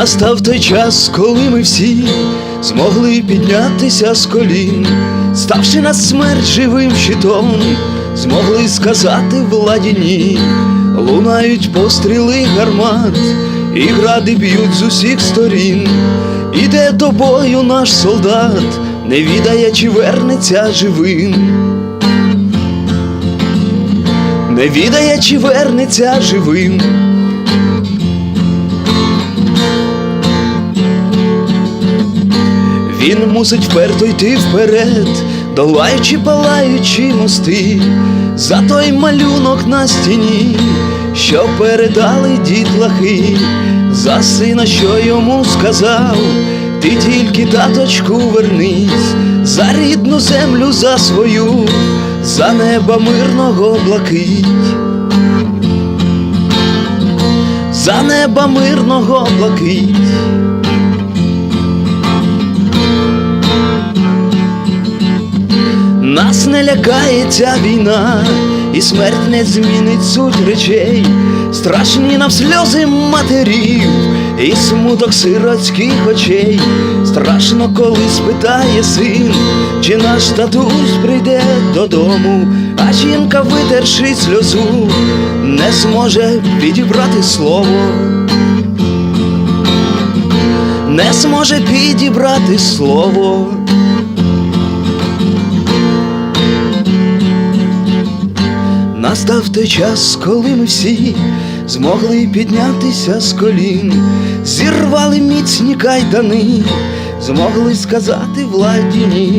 Настав той час, коли ми всі змогли піднятися з колін, ставши на смерть живим щитом, змогли сказати владі ні, лунають постріли гармат, і гради б'ють з усіх сторін. Іде до бою наш солдат, не відає, чи вернеться живим. Не відає, чи вернеться живим. Він мусить вперто йти вперед, долаючи палаючі мости, за той малюнок на стіні, що передали дітлахи, за сина, що йому сказав, ти тільки таточку вернись, за рідну землю, за свою, за неба мирного блакить. За неба мирного блакить. Нас не лякає ця війна, і смерть не змінить суть речей, страшні нам сльози матерів, і смуток сиротських очей. Страшно, коли спитає син, чи наш татусь прийде додому, а жінка, витерши сльозу, не зможе підібрати слово, не зможе підібрати слово. Настав той час, коли ми всі змогли піднятися з колін, зірвали міцні кайдани, змогли сказати владі ні.